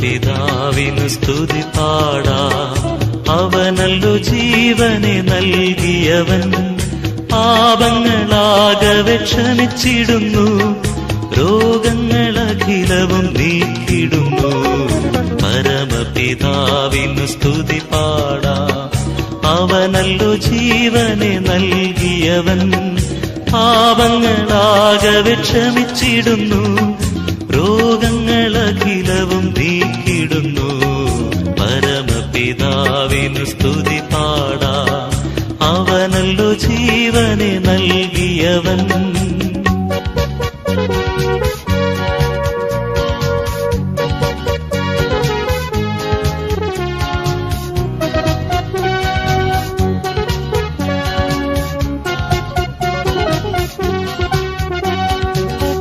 പിതാവിനു സ്തുതി പാടാ. ജീവനെ നൽകിയവൻ. പാപങ്ങളാകെ ക്ഷമിച്ചിടുന്നു രോഗങ്ങളഖിലവും നീക്കിടുന്നു. പരമപിതാവിന് സ്തുതി പാടാ. അവനല്ലു ജീവനെ നൽകിയവൻ. പാപങ്ങളാകെ ക്ഷമിച്ചിടുന്നു. രോഗങ്ങളഖിലവും നീക്കിടുന്നു നൽകിയവൻ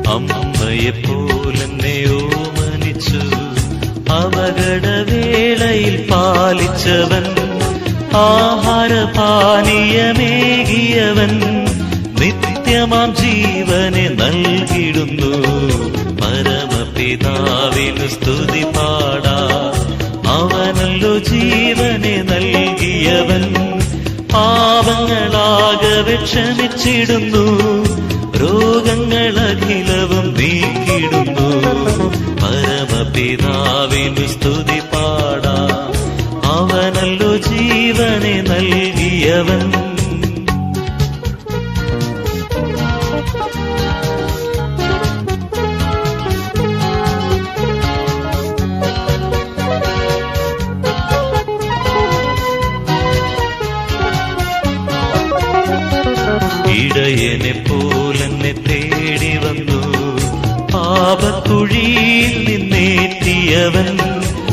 അമ്മയെപ്പോലെന്നെ ഓമനിച്ചു പാലിച്ചവൻ. ആഹാരപാനീയമേകിയവൻ. നിത്യമാം ജീവനെ നൽകിടുന്നു. പരമപിതാവിന് സ്തുതി പാടാ. അവനല്ലോ ജീവനെ നൽകിയവൻ. പാപങ്ങളാകെ ക്ഷമിച്ചിടുന്നു രോഗങ്ങളഖിലവും നീക്കിടുന്നു. പരമപിതാവിന് സ്തുതി പാടാ. അവനല്ലോ ജീവനെ നൽകിയവൻ. ഇടയനെ പോലെന്നെ തേടി വന്നു. പാപത്തുഴിയിൽ നിന്നേറ്റിയവൻ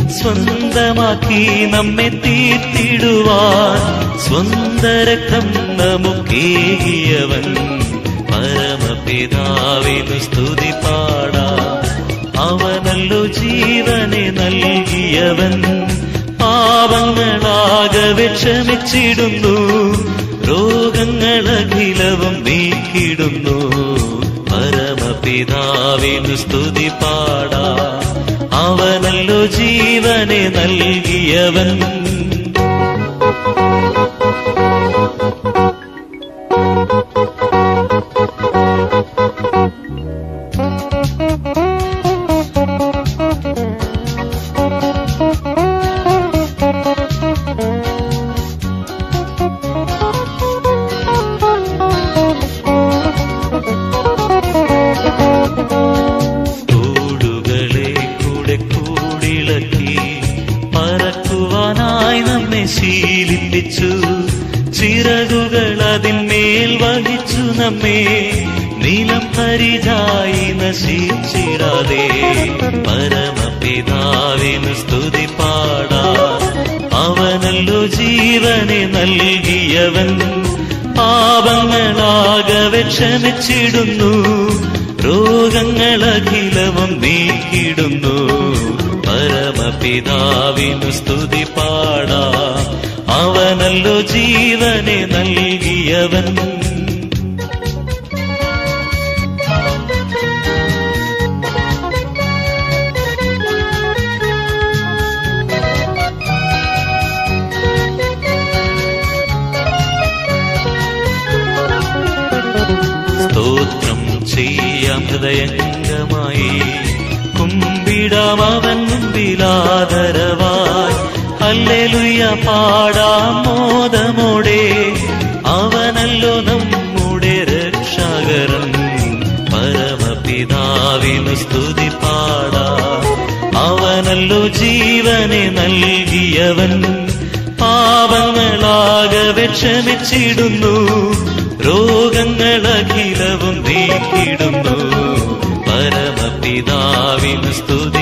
സ്വന്തമാക്കി നമ്മെ തീർത്തിടുവാൻ സ്വന്തരക്തം നമുക്കേകിയവൻ പരമപിതാവിനു സ്തുതി പാടാ. അവനല്ലോ ജീവനെ നൽകിയവൻ. പാപങ്ങളാകെ ക്ഷമിച്ചിടുന്നു രോഗങ്ങളഖിലവും നീക്കിടുന്നു. പരമപിതാവിനു സ്തുതി പാടാ. അവനല്ലോ ജീവനെ നൽകിയവൻ. ചിറകുകൾ വഹിച്ചു നമ്മെ. നീലം പരിചായി നശിച്ചിടാതെ. പരമപിതാവിന് സ്തുതി പാടാ അവനല്ലോ ജീവനെ നൽകിയവൻ. പാപങ്ങളാകെ ക്ഷമിച്ചിടുന്നു രോഗങ്ങളഖിലവും നീക്കിടുന്നു പരമപിതാവിനു സ്തുതി പാടാ അവനല്ലോ ജീവനെ നൽകിയവൻ. സ്തോത്രം ചെയ്യാം ഹൃദയംഗമായി. കുമ്പിടാം അവൻ മുമ്പിലാദരവായി അല്ലെലുയ പാടാ മോദമോടെ. അവനല്ലോ നമ്മുടെ രക്ഷാകരൻ. പരമപിതാവിനു സ്തുതി പാടാ. അവനല്ലോ ജീവനെ നൽകിയവൻ. പാപങ്ങളാകെ ക്ഷമിച്ചിടുന്നു രോഗങ്ങളഖിലവും നീക്കിടുന്നു പരമപിതാവിനു സ്തുതി